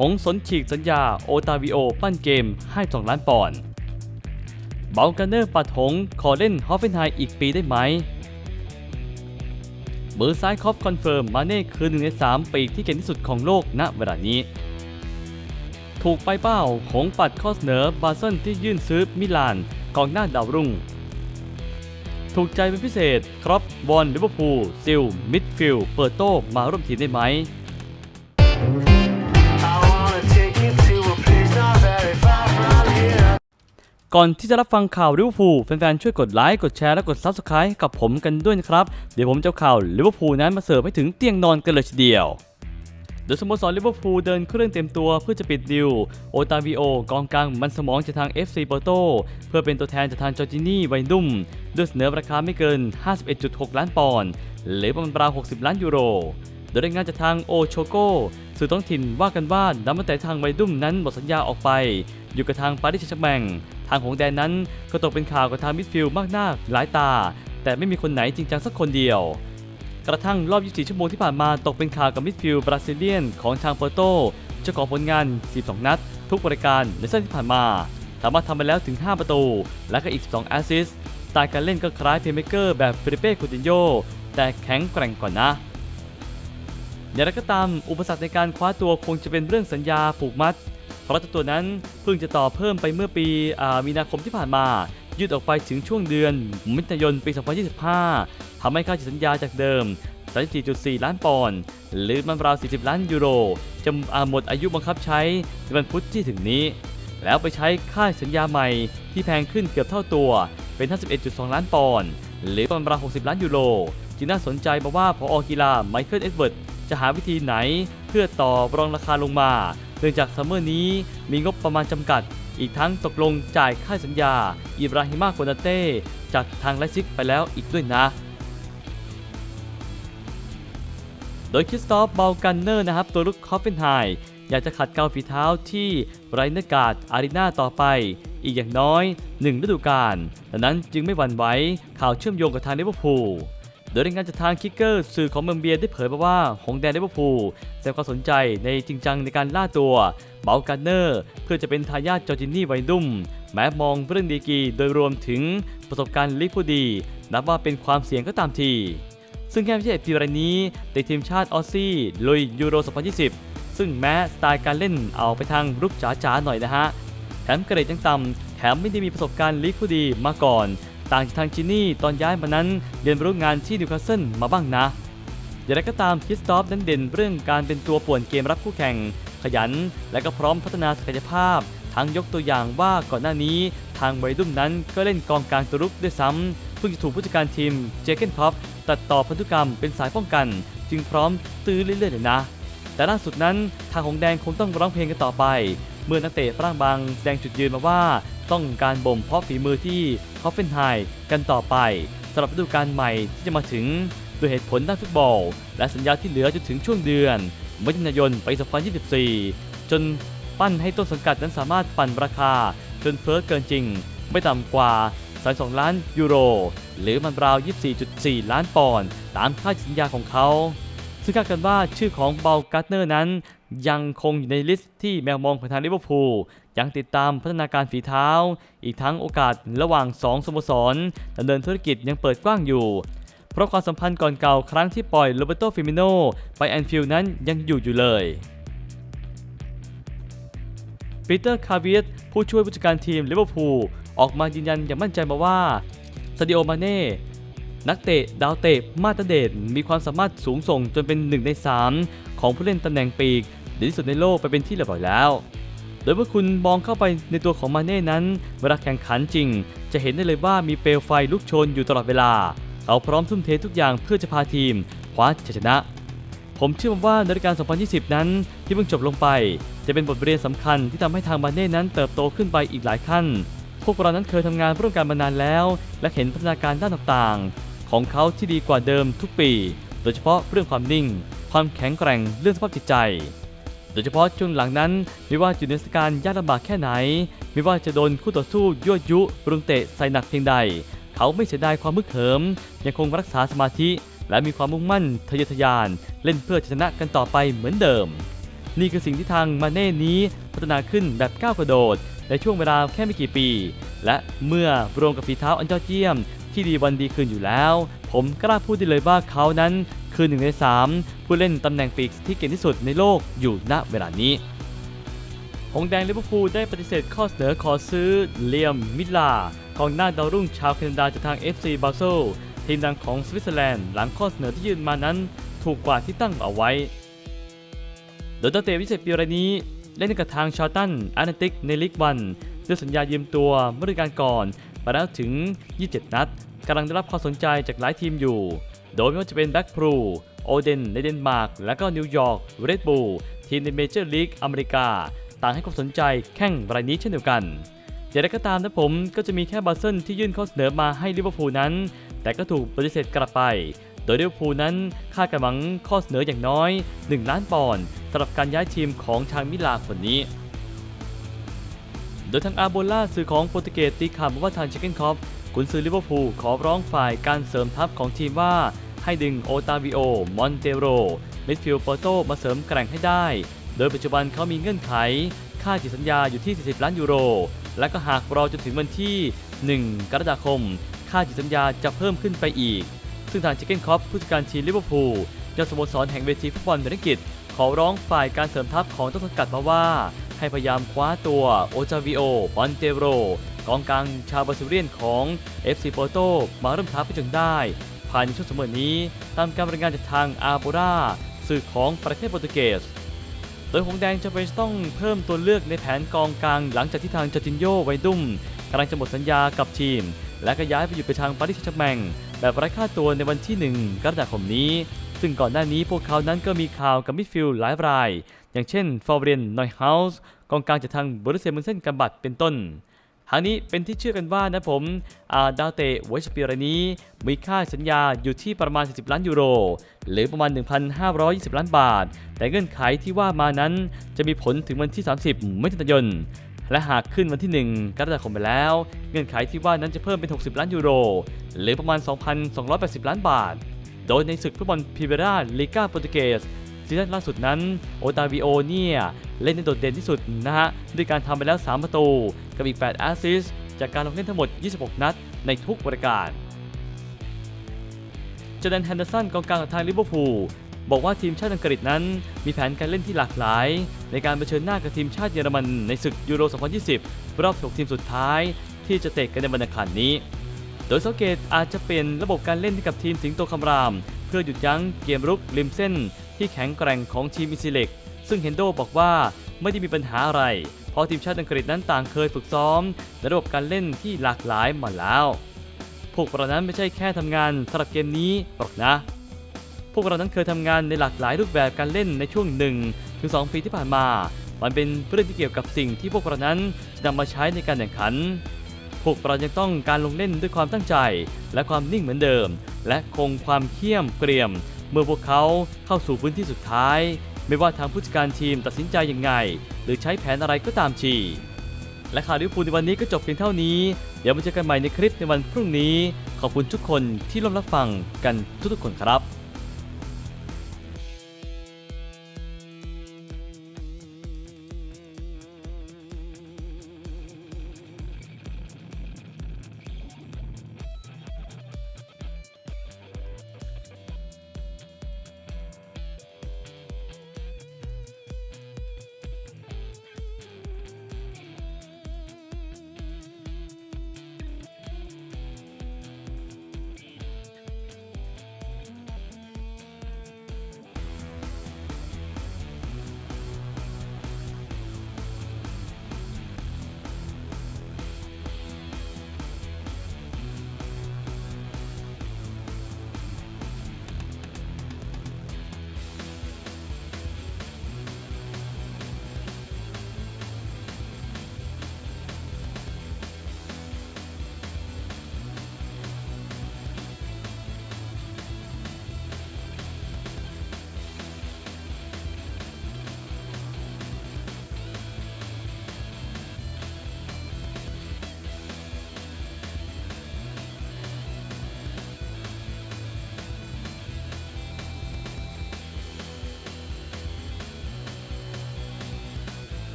หงสนฉีกสัญญาโอตาวิโอปั้นเกมให้ 2 ล้านปอนด์เบลกันเนอร์ปัดหงขอเล่นฮอฟเฟนไฮอีกปีได้ไหมมือซ้ายคอฟคอนเฟิร์มมาเน่คือหนึ่งใน3ปีกที่เก่งที่สุดของโลกณเวลานี้ ถูกไปเป้าหงปัดข้อเสนอบาเซนที่ยื่นซื้อมิลานกองหน้าดาวรุ่ง ถูกใจเป็นพิเศษ ครอปบอลลิเวอร์พูลซิลมิดฟิลเปิดโต้มาร่วมทีมได้ไหม ก่อนที่จะรับฟังข่าวลิเวอร์พูลแฟนๆช่วยกดไลค์กดแชร์และกด Subscribe กับผมกันด้วยนะครับ เดี๋ยวผมจะข่าวลิเวอร์พูลนั้นมาเสิร์ฟให้ถึงเตียงนอนกันเลยทีเดียวโดยสโมสรลิเวอร์พูลเดินเครื่องเต็มตัวเพื่อจะปิดดิวโอตาวิโอกองกลางมันสมองจากทาง FC โปโตเพื่อเป็นตัวแทนจากทางจอร์จินี่ไวนุ่มด้วยเสนอราคาไม่เกิน 51.6 ล้านปอนด์หรือประมาณราว60 ล้านยูโร โดยรายงานจากทางโอโชโกสื่อท้องถิ่นว่ากันว่านับตั้งแต่ทางไวดุ่มนั้นหมดสัญญาออกไป อยู่กับทางปารีสแชร์แมงางของแดนนั้นก็ตกเป็นข่าวกับทางมิดฟิลด์มากหน้าหลายตา แต่ไม่มีคนไหนจริงจังสักคนเดียว กระทั่งรอบ 24 ชั่วโมงที่ผ่านมาตกเป็นข่าวกับมิดฟิลด์บราซิเลียนของทางเปอร์โตเจ้าของผลงาน 12 นัด ทุกบริการในเส้นที่ผ่านมา สามารถทำไปแล้วถึง 5 ประตู และก็อีก 12 แอสซิสต์สไตล์การเล่นก็คล้ายเพลย์เมเกอร์แบบฟิลิเป้คูตินโยแต่แข็งแกร่งกว่านะอย่างไรก็ตามอุปสรรคในการคว้าตัวคงจะเป็นเรื่องสัญญาผูกมัด เพราะเจ้าตัวนั้นเพิ่งจะต่อเพิ่มไปเมื่อปีอมีนาคมที่ผ่านมา ยืดออกไปถึงช่วงเดือนมิถุนายนปี 2025 ทำให้ค่าสัญญาจากเดิม 34.4 ล้านปอนด์หรือมันราว 40 ล้านยูโร จะหมดอายุบังคับใช้ในวันพุธที่ถึงนี้ แล้วไปใช้ค่าสัญญาใหม่ที่แพงขึ้นเกือบเท่าตัวเป็น 51.2 ล้านปอนด์หรือประมาณราว60 ล้านยูโรจึงน่าสนใจมาว่าพออกีฬาไมเคิลเอ็ดเวิร์ดจะหาวิธีไหน เพื่อต่อรองราคาลงมา เนื่องจากซัมเมอร์นี้มีงบประมาณจำกัด อีกทั้งตกลงจ่ายค่าสัญญา อิบราฮิมาโกนาเต้จากทางไลซิกไปแล้วอีกด้วยนะ โดยคริสตอฟเบลกันเนอร์นะครับ ตัวลุกคอฟเฟนไฮอยากจะขัดเกลาฝีเท้าที่ไรเนอร์กาดอารีนาต่อไป อีกอย่างน้อย 1 ฤดูกาลดังนั้นจึงไม่หวั่นไหวข่าวเชื่อมโยงกับทางลิเวอร์พูล โดยรายงานจากทางคิกเกอร์สื่อของเมืองเบียร์ได้เผยมาว่า หงแดนลิเวอร์พูลแสดงความสนใจในจริงจังในการล่าตัวเบลกันเนอร์ เพื่อจะเป็นทายาทจอร์จินี่ไวดุมแม้มองเรื่องดีกีโดยรวมถึงประสบการณ์ลิกผู้ดี นับว่าเป็นความเสี่ยงก็ตามทีซึ่งแค่ไม่ใช่เพียงรายนี้แต่ทีมชาติออสซี่ลุยยูโร 2020 ซึ่งแม้สไตล์การเล่นเอาไปทางรุกจ๋าๆหน่อยนะฮะ แถมเกรดยังต่ำแถมไม่ได้มีประสบการณ์ลีกผู้ดีมาก่อน ต่างจากทางจินนี่ตอนย้ายมานั้นเรียนรู้งานที่นิวคาสเซิลมาบ้างนะ อย่างไรก็ตามคิสตอฟนั้นเด่นเรื่องการเป็นตัวป่วนเกมรับคู่แข่ง ขยัน และก็พร้อมพัฒนาศักยภาพ ทั้งยกตัวอย่างว่าก่อนหน้านี้ ทางไวดุมนั้นก็เล่นกองกลางตัวรุกด้วยซ้ำเพิ่งจะถูกผู้จัดการทีมเจเกนคอฟตัดต่อพันธุกรรมเป็นสายป้องกัน จึงพร้อมตื้อเรื่อยๆเลยนะ แต่ล่าสุดนั้นทางของแดงคงต้องร้องเพลงกันต่อไป เมื่อนักเตะฝรั่งบางแสดงจุดยืนมาว่า ต้องการบ่มเพาะฝีมือที่คอฟเฟนไฮกันต่อไปสำหรับฤดูกาลใหม่ที่จะมาถึงด้วยเหตุผลด้านฟุตบอล และสัญญาที่เหลือจนถึงช่วงเดือนมิถุนายนปี 2024 จนปั้นให้ต้นสังกัดนั้นสามารถปั่นราคา จนเฟ้อเกินจริง ไม่ต่ำกว่า 32 ล้านยูโร หรือมันราว 24.4 ล้านปอนด์ตามค่าสัญญาของเขาซึ่งคาดกันว่าชื่อของเบลการ์เนอร์นั้น ยังคงอยู่ในลิสต์ที่แมวมองของทางลิเวอร์พูล ยังติดตามพัฒนาการฝีเท้า อีกทั้งโอกาสระหว่าง 2สโมสรดำเนินธุรกิจยังเปิดกว้างอยู่ เพราะความสัมพันธ์ก่อนเก่าครั้งที่ปล่อยโรเบโตฟิมิโนไปแอนฟิลนั้นยังอยู่อยู่เลยปีเตอร์คาเวียสผู้ช่วยผู้จัดการทีมลิเวอร์พูลออกมายืนยันอย่างมั่นใจมาว่าซาดิโอมาเน่นักเตะดาวเตะมาตรเดชมีความสามารถสูงส่งจนเป็น 1 ใน 3 ของผู้เล่นตำแหน่งปีกดีที่สุดในโลกไปเป็นที่เรียบร้อยแล้ว โดยเมื่อคุณมองเข้าไปในตัวของมาเน่นั้น เวลาแข่งขันจริง จะเห็นได้เลยว่ามีเปลวไฟลุกโชนอยู่ตลอดเวลา เขาพร้อมทุ่มเททุกอย่างเพื่อจะพาทีมคว้าชัยชนะ ผมเชื่อว่าในรายการ 2020 นั้น ที่เพิ่งจบลงไป จะเป็นบทเรียนสำคัญที่ทำให้ทางมาเน่นั้นเติบโตขึ้นไปอีกหลายขั้น พวกเรานั้นเคยทำงานร่วมกันมานานแล้ว และเห็นพัฒนาการด้านต่างๆ ของเขาที่ดีกว่าเดิมทุกปี โดยเฉพาะเรื่องความนิ่ง ความแข็งแกร่งเรื่องสภาพจิตใจ โดยเฉพาะช่วงหลังนั้น ไม่ว่าอยู่ในสถานการณ์ยากลำบากแค่ไหน ไม่ว่าจะโดนคู่ต่อสู้ยั่วยุ รุงเตะใส่หนักเพียงใด เขาไม่เสียดายความมึกเหิม ยังคงรักษาสมาธิ และมีความมุ่งมั่นทะเยอทะยาน เล่นเพื่อชนะกันต่อไปเหมือนเดิม นี่คือสิ่งที่ทางมาเน่นี้พัฒนาขึ้นแบบก้าวกระโดด ในช่วงเวลาแค่ไม่กี่ปี และเมื่อรวมกับฝีเท้าอันยอดเยี่ยม ที่ดีวันดีคืนอยู่แล้ว ผมกล้าพูดได้เลยว่าเขานั้น คือหนึ่งในสามผู้เล่นตำแหน่งปีกที่เก่งที่สุดในโลกอยู่ณเวลานี้ หงแดงลิเวอร์พูลได้ปฏิเสธข้อเสนอขอซื้อเลียมมิลลากองหน้าดาวรุ่งชาวแคนาดาจากทาง FC บาโซทีมดังของสวิตเซอร์แลนด์หลังข้อเสนอที่ยื่นมานั้น ถูกกว่าที่ตั้งเอาไว้ โดยตั้งแต่วิเศษปีรายนี้เล่นกับทางชาตันอาร์เนติกในลีกวันด้วยสัญญายืมตัวเมื่อฤดูกาลก่อนมาแล้วถึง 27 นัด กำลังได้รับความสนใจจากหลายทีมอยู่ โดยไม่ว่าจะเป็นแบ็กพรูโอเดนในเดนมาร์ก และก็นิวยอร์กเรดบูลทีมในเมเจอร์ลีกอเมริกา ต่างให้ความสนใจแข่งรายนี้เช่นเดียวกันอย่างไรก็ตามนะผมก็จะมีแค่บาเซิลที่ยื่นข้อเสนอมาให้ลิเวอร์พูลนั้น แต่ก็ถูกปฏิเสธกลับไป โดยลิเวอร์พูลนั้นคาดกันหวังข้อเสนออย่างน้อย 1 ล้านปอนด์สำหรับการย้ายทีมของทางมิลาคนนี้ โดยทางอาโบล่าสื่อของโปรตุเกสตีข่าวว่าทางชิคเก้นคอฟ กุนซือลิเวอร์พูลขอร้องฝ่ายการเสริมทัพของทีมว่า ให้ดึงโอตาวิโอ มอนเตโร มิดฟิลด์โปโตมาเสริมแกร่งให้ได้ โดยปัจจุบันเขามีเงื่อนไข ค่าจิตสัญญาอยู่ที่ 40 ล้านยูโร และก็หากรอจนถึงวันที่ 1 กรกฎาคม ค่าจิตสัญญาจะเพิ่มขึ้นไปอีก ซึ่งทางเชคเกนคอฟผู้จัดการทีมลิเวอร์พูลยอดสโมสรแห่งเวทีฟุตบอลเมริกิตขอร้องฝ่ายการเสริมทัพของต้นสังกัดมาว่า ให้พยายามคว้าตัวโอจาวิโอบอนเตโร กองกลางชาวบราซิเลียนของ FC Porto มาเริ่มทัพไปจนได้ภายในช่วงเสมอนี้ตามการรายงานจากทางอาโบราสื่อของประเทศโปรตุเกส โดยหงแดงจะเป็นต้องเพิ่มตัวเลือกในแผนกองกลางหลังจากที่ทางจอร์จินโยไวดุมกำลังจะหมดสัญญากับทีม และก็ย้ายไปอยู่ไปทางปารีสแชร์แมงแบบไร้ค่าตัวในวันที่ 1 กรกฎาคมนี้ ซึ่งก่อนหน้านี้พวกเขานั้นก็มีข่าวกับมิดฟิลด์หลายราย อย่างเช่นฟอร์เรนนอยเฮาส์กองกลางจากทางบรุเซียมุนเซนกันบัตเป็นต้น ทางนี้เป็นที่เชื่อกันว่านะผมาดาวเตะไวชเปียรนี้ มีค่าสัญญาอยู่ที่ประมาณ 40 ล้านยูโร หรือประมาณ 1,520 ล้านบาท แต่เงื่อนไขที่ว่ามานั้นจะมีผลถึงวันที่ 30มิถุนายนและหากขึ้นวันที่ 1 กรกฎาคมไปแล้ว เงื่อนไขที่ว่านั้นจะเพิ่มเป็น 60 ล้านยูโร หรือประมาณ 2,280 ล้านบาท โดยในศึกฟุตบอลพรีเมียร์ลีกาโปรตุเกส ซีซั่นล่าสุดนั้นโอตาวิโอเนี่ยเล่นได้โดดเด่นที่สุดนะฮะด้วยการทำไปแล้ว 3 ประตู กับอีก 8 แอสซิสจากการลงเล่นทั้งหมด 26 นัดในทุกรายการจอแดนแฮนเดอร์สันกองกลางของทางลิเวอร์พูลบอกว่าทีมชาติอังกฤษนั้น มีแผนการเล่นที่หลากหลาย ในการเผชิญหน้ากับทีมชาติเยอรมันในศึกยูโร 2020 รอบ 6 ทีมสุดท้ายที่จะเตะกันในวันอังคารนี้ โดยสังเกตอาจจะเป็นระบบการเล่นให้กับทีมสิงโตคำราม เพื่อหยุดยั้งเกมรุกริมเส้น ที่แข็งแกร่งของทีมอินซิเล็กซึ่งเฮนโดบอกว่าไม่ได้มีปัญหาอะไร เพราะทีมชาติอังกฤษนั้นต่างเคยฝึกซ้อมในระบบการเล่นที่หลากหลายมาแล้ว พวกเรานั้นไม่ใช่แค่ทำงานสำหรับเกมนี้หรอกนะ พวกเรานั้นเคยทำงานในหลากหลายรูปแบบการเล่นในช่วง1ถึง2ปีที่ผ่านมา มันเป็นเรื่องที่เกี่ยวกับสิ่งที่พวกเรานั้นจะนำมาใช้ในการแข่งขัน พวกเรายังต้องการลงเล่นด้วยความตั้งใจ และความนิ่งเหมือนเดิม และคงความเขี้ยมเกรียม เมื่อพวกเขาเข้าสู่พื้นที่สุดท้าย ไม่ว่าทางผู้จัดการทีมตัดสินใจยังไง หรือใช้แผนอะไรก็ตามทีและข่าวลิเวอร์พูลในวันนี้ก็จบเพียงเท่านี้ เดี๋ยวมาเจอกันใหม่ในคลิปในวันพรุ่งนี้ ขอบคุณทุกคนที่ร่วมรับฟังกันทุกๆคนครับ